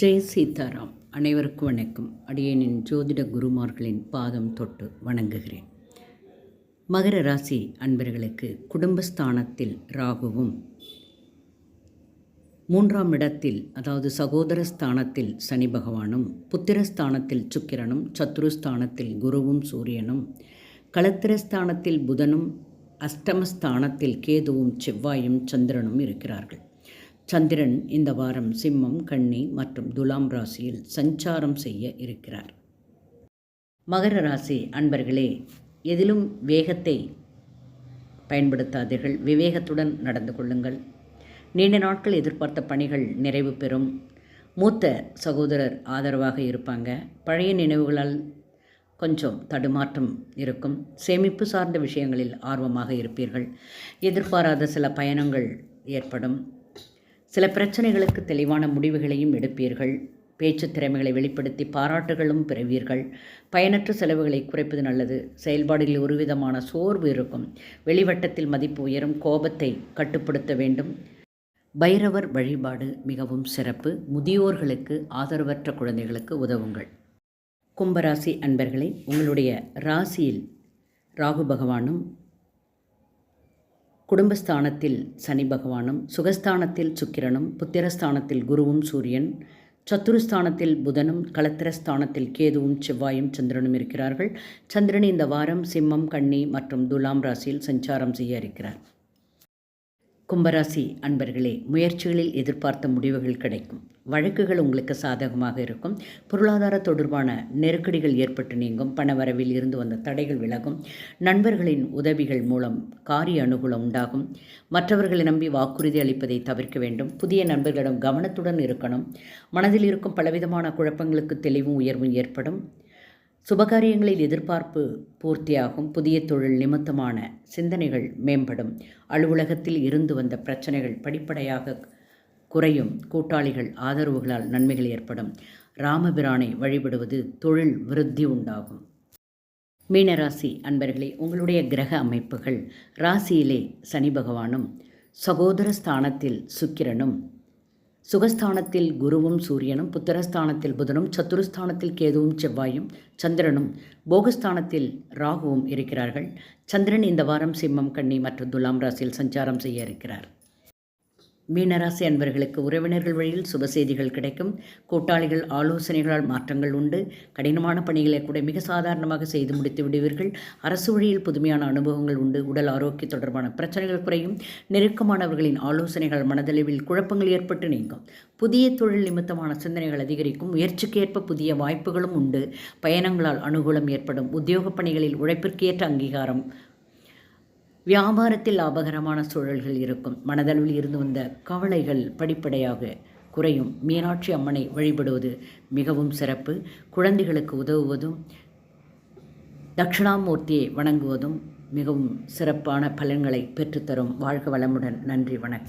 ஜெய் சீதாராம் அனைவருக்கும் வணக்கம். அடியேனின் ஜோதிட குருமார்களின் பாதம் தொட்டு வணங்குகிறேன். மகர ராசி அன்பர்களுக்கு குடும்பஸ்தானத்தில் ராகுவும் மூன்றாம் இடத்தில் அதாவது சகோதர ஸ்தானத்தில் சனி பகவானும் புத்திரஸ்தானத்தில் சுக்கிரனும் சத்ருஸ்தானத்தில் குருவும் சூரியனும் களத்திரஸ்தானத்தில் புதனும் அஷ்டமஸ்தானத்தில் கேதுவும் செவ்வாயும் சந்திரனும் இருக்கிறார்கள். சந்திரன் இந்த வாரம் சிம்மம் கன்னி மற்றும் துலாம் ராசியில் சஞ்சாரம் செய்ய இருக்கிறார். மகர ராசி அன்பர்களே எதிலும் வேகத்தை பயன்படுத்தாதீர்கள். விவேகத்துடன் நடந்து கொள்ளுங்கள். நீண்ட நாட்கள் எதிர்பார்த்த பணிகள் நிறைவு பெறும். மூத்த சகோதரர் ஆதரவாக இருப்பாங்க. பழைய நினைவுகளால் கொஞ்சம் தடுமாற்றம் இருக்கும். சேமிப்பு சார்ந்த விஷயங்களில் ஆர்வமாக இருப்பீர்கள். எதிர்பாராத சில பயணங்கள் ஏற்படும். சில பிரச்சனைகளுக்கு தெளிவான முடிவுகளையும் எடுப்பீர்கள். பேச்சு திறமைகளை வெளிப்படுத்தி பாராட்டுகளும் பெறுவீர்கள். பயனற்ற செலவுகளை குறைப்பது நல்லது. செயல்பாடுகளில் ஒருவிதமான சோர்வு இருக்கும். வெளிவட்டத்தில் மதிப்பு உயரும். கோபத்தை கட்டுப்படுத்த வேண்டும். பைரவர் வழிபாடு மிகவும் சிறப்பு. முதியோர்களுக்கு ஆதரவற்ற குழந்தைகளுக்கு உதவுங்கள். கும்பராசி அன்பர்களே உங்களுடைய ராசியில் ராகு பகவானும் குடும்பஸ்தானத்தில் சனி பகவானும் சுகஸ்தானத்தில் சுக்கிரனும் புத்திரஸ்தானத்தில் குருவும் சூரியன் சத்துருஸ்தானத்தில் புதனும் களத்திரஸ்தானத்தில் கேதுவும் செவ்வாயும் சந்திரனும் இருக்கிறார்கள். சந்திரன் இந்த வாரம் சிம்மம் கன்னி மற்றும் துலாம் ராசியில் சஞ்சாரம் செய்ய இருக்கிறார். கும்பராசி அன்பர்களே முயற்சிகளில் எதிர்பார்த்த முடிவுகள் கிடைக்கும். வழக்குகள் உங்களுக்கு சாதகமாக இருக்கும். பொருளாதார தொடர்பான நெருக்கடிகள் ஏற்பட்டு நீங்கும். பணவரவில் இருந்து வந்த தடைகள் விலகும். நண்பர்களின் உதவிகள் மூலம் காரிய அனுகூலம் உண்டாகும். மற்றவர்களை நம்பி வாக்குறுதி அளிப்பதை தவிர்க்க வேண்டும். புதிய நண்பர்களிடம் கவனத்துடன் இருக்கணும். மனதில் இருக்கும் பலவிதமான குழப்பங்களுக்கு தெளிவும் உயர்வும் ஏற்படும். சுபகாரியங்களில் எதிர்பார்ப்பு பூர்த்தியாகும். புதிய தொழில் நிமித்தமான சிந்தனைகள் மேம்படும். அலுவலகத்தில் இருந்து வந்த பிரச்சனைகள் படிப்படையாக குறையும். கூட்டாளிகள் ஆதரவுகளால் நன்மைகள் ஏற்படும். ராமபிரானை வழிபடுவது தொழில் விருத்தி உண்டாகும். மீனராசி அன்பர்களே உங்களுடைய கிரக அமைப்புகள். ராசியிலே சனி பகவானும் சகோதர ஸ்தானத்தில் சுக்கிரனும் சுகஸ்தானத்தில் குருவும் சூரியனும் புத்திரஸ்தானத்தில் புதனும் சத்துருஸ்தானத்தில் கேதுவும் செவ்வாயும் சந்திரனும் போகஸ்தானத்தில் ராகுவும் இருக்கிறார்கள். சந்திரன் இந்த வாரம் சிம்மம் கன்னி மற்றும் துலாம் ராசியில் சஞ்சாரம் செய்ய இருக்கிறார். மீனராசி அன்பர்களுக்கு உறவினர்கள் வழியில் சுப செய்திகள் கிடைக்கும். கூட்டாளிகள் ஆலோசனைகளால் மாற்றங்கள் உண்டு. கடினமான பணிகளை கூட மிக சாதாரணமாக செய்து முடித்து விடுவீர்கள். அரசு வழியில் புதுமையான அனுபவங்கள் உண்டு. உடல் ஆரோக்கிய தொடர்பான பிரச்சனைகள் குறையும். நெருக்கமானவர்களின் ஆலோசனைகள் மனதளவில் குழப்பங்கள் ஏற்பட்டு நீங்கும். புதிய தொழில் நிமித்தமான சிந்தனைகள் அதிகரிக்கும். முயற்சிக்கேற்ப புதிய வாய்ப்புகளும் உண்டு. பயணங்களால் அனுகூலம் ஏற்படும். உத்தியோக பணிகளில் உழைப்பிற்கேற்ற அங்கீகாரம் வியாபாரத்தில் லாபகரமான சூழல்கள் இருக்கும். மனதளவில் இருந்து வந்த கவலைகள் படிப்படையாக குறையும். மீனாட்சி அம்மனை வழிபடுவது மிகவும் சிறப்பு. குழந்தைகளுக்கு உதவுவதும் தட்சிணாமூர்த்தியை வணங்குவதும் மிகவும் சிறப்பான பலன்களை பெற்றுத்தரும். வாழ்க வளமுடன். நன்றி. வணக்கம்.